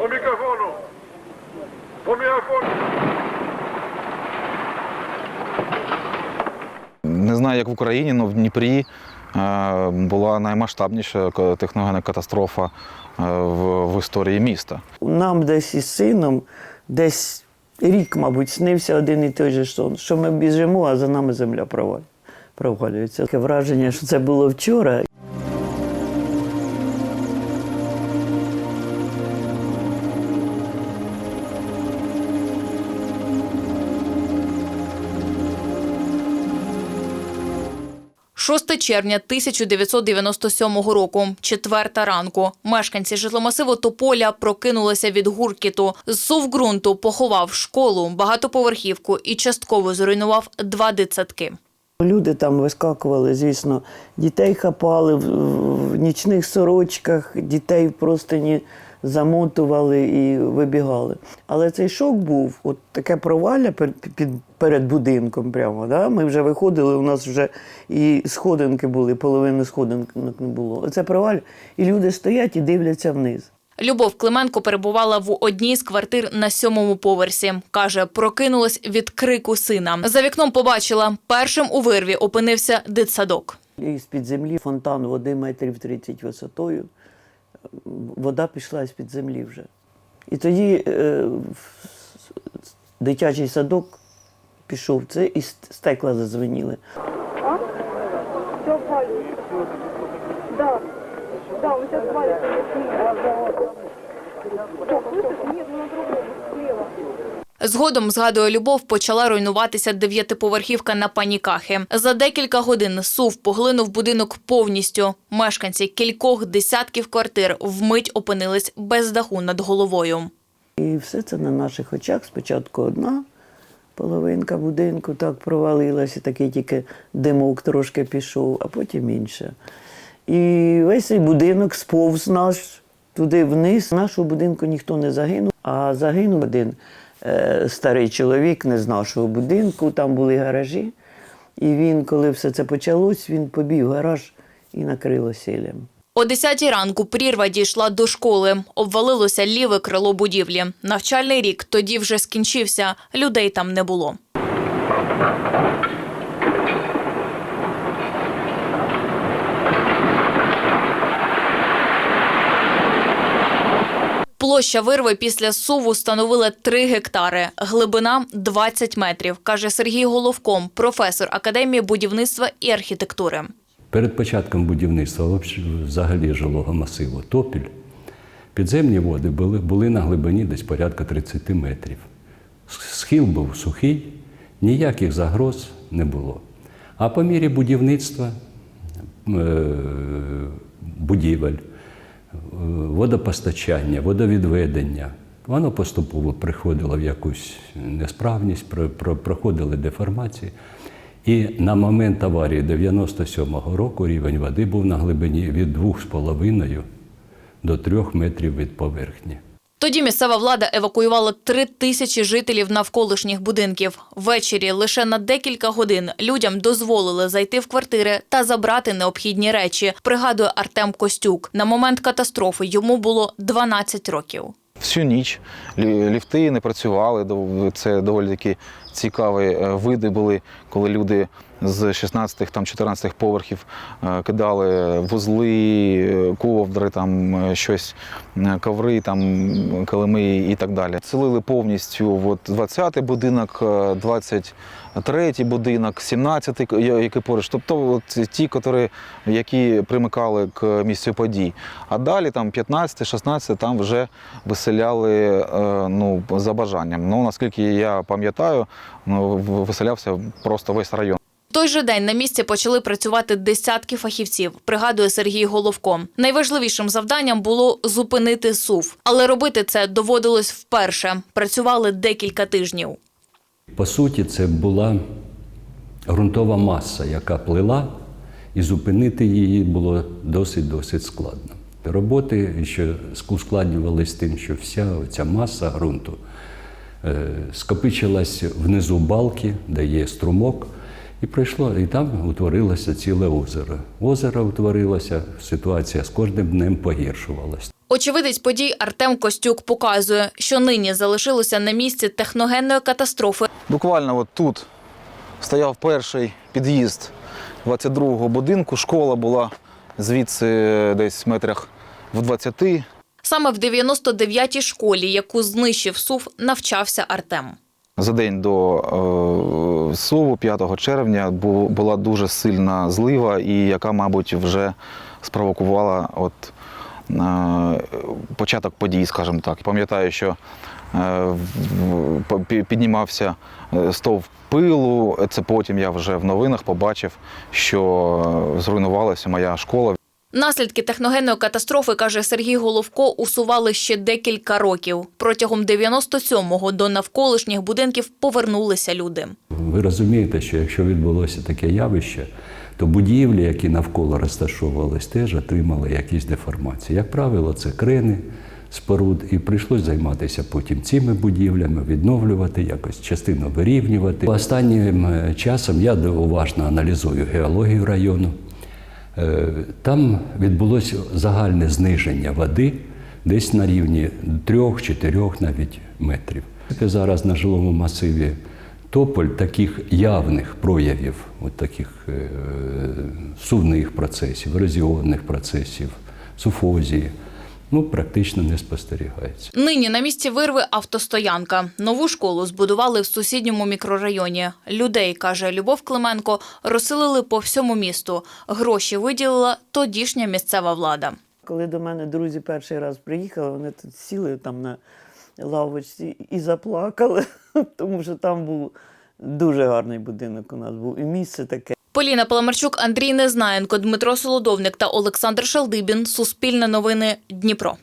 По мікрофону. По мікрофону. Не знаю, як в Україні, але в Дніпрі е, була наймасштабніша техногенна катастрофа е, в, в історії міста. Нам десь із сином десь рік, мабуть, снився один і той же сон, що ми біжимо, а за нами земля провалюється. Таке враження, що це було вчора. – 6 червня 1997 року, четверта ранку. Мешканці житломасиву Тополя прокинулися від гуркіту. Зсув ґрунту поховав школу, багатоповерхівку і частково зруйнував два дитсадки. Люди там вискакували, звісно, дітей хапали в, в нічних сорочках, дітей просто ні замотували і вибігали. Але цей шок був, от таке провалля під, перед будинком прямо. Да? Ми вже виходили, у нас вже і сходинки були, половини сходинок не було. Оце провалля, і люди стоять і дивляться вниз. Любов Клименко перебувала в одній з квартир на сьомому поверсі. Каже, прокинулась від крику сина. За вікном побачила, першим у вирві опинився дитсадок. І з-під землі фонтан води метрів 30 висотою. Вода пішла з-під землі вже. І тоді е, дитячий садок пішов це і стекла зазвеніли. Все валит. Да. Да, он сейчас валит. Что, слышишь? Нет, ну на другом, слева. Згодом, згадує Любов, почала руйнуватися дев'ятиповерхівка на панікахи. За декілька годин сув поглинув будинок повністю. Мешканці кількох десятків квартир вмить опинились без даху над головою. І все це на наших очах. Спочатку одна половинка будинку так провалилася, такий тільки димок трошки пішов, а потім інша. І весь цей будинок сповз наш туди вниз. Нашого будинку ніхто не загинув, а загинув один старий чоловік не з нашого будинку, там були гаражі. І він, коли все це почалось, він побіг в гараж і накрило сіллям. О 10 ранку прірва дійшла до школи. Обвалилося ліве крило будівлі. Навчальний рік тоді вже скінчився. Людей там не було. Площа вирви після суву становила 3 гектари, глибина 20 метрів, каже Сергій Головком, професор Академії будівництва і архітектури. Перед початком будівництва взагалі жилого масиву Топіль підземні води були, були на глибині десь порядка 30 метрів. Схил був сухий, ніяких загроз не було. А по мірі будівництва е, будівель, водопостачання, водовідведення, воно поступово приходило в якусь несправність, про- про- проходили деформації. І на момент аварії 97-го року рівень води був на глибині від 2,5 до 3 метрів від поверхні. Тоді місцева влада евакуювала три тисячі жителів навколишніх будинків. Ввечері лише на декілька годин людям дозволили зайти в квартири та забрати необхідні речі. Пригадує Артем Костюк. На момент катастрофи йому було 12 років. Всю ніч лі- ліфти не працювали. Це доволі такі цікаві е, види були, коли люди з 16 там 14 поверхів е, кидали вузли, е, ковдри, там е, щось, коври, там килими і так далі. Целили повністю от 20-й будинок, е, 23-й будинок, 17-й, який поруч. Тобто от ті, котрі, які примикали к місцю подій. А далі там 15, 16, там вже виселяли ну, за бажанням. Ну, наскільки я пам'ятаю, ну, виселявся просто весь район. Той же день на місці почали працювати десятки фахівців, пригадує Сергій Головко. Найважливішим завданням було зупинити сув, але робити це доводилось вперше. Працювали декілька тижнів. По суті, це була ґрунтова маса, яка плила, і зупинити її було досить-досить складно. Роботи, що ускладнювалися тим, що вся ця маса ґрунту е, скопичилась внизу балки, де є струмок, і пройшло, і там утворилося ціле озеро. Озеро утворилося, ситуація з кожним днем погіршувалась. Очевидець подій Артем Костюк показує, що нині залишилося на місці техногенної катастрофи Буквально от тут стояв перший під'їзд 22-го будинку. Школа була звідси десь метрах в 20. Саме в 99-й школі, яку знищив СУВ, навчався Артем. За день до е, СОВу, 5 червня, була дуже сильна злива, і яка, мабуть, вже спровокувала от, е, початок подій, скажімо так. Пам'ятаю, що е, в- піднімався е, стовп пилу. Це потім я вже в новинах побачив, що зруйнувалася моя школа. Наслідки техногенної катастрофи, каже Сергій Головко, усували ще декілька років. Протягом 97-го до навколишніх будинків повернулися люди. Ви розумієте, що якщо відбулося таке явище, то будівлі, які навколо розташовувались, теж отримали якісь деформації. Як правило, це крени споруд, і прийшлось займатися потім цими будівлями, відновлювати, якось частину вирівнювати. Останнім е, часом я уважно аналізую геологію району. Е, Там відбулося загальне зниження води десь на рівні 3-4 навіть метрів. Зараз на жилому масиві Тополь таких явних проявів, от таких е, сувних процесів, ерозіонних процесів, суфозії, ну, практично не спостерігається. Нині на місці вирви автостоянка. Нову школу збудували в сусідньому мікрорайоні. Людей, каже Любов Клименко, розселили по всьому місту. Гроші виділила тодішня місцева влада. Коли до мене друзі перший раз приїхали, вони тут сіли там на лавочці і заплакали, тому що там був дуже гарний будинок у нас був. І місце таке. Поліна Паламарчук, Андрій Незнаєнко, Дмитро Солодовник та Олександр Шалдибін. Суспільне новини Дніпро.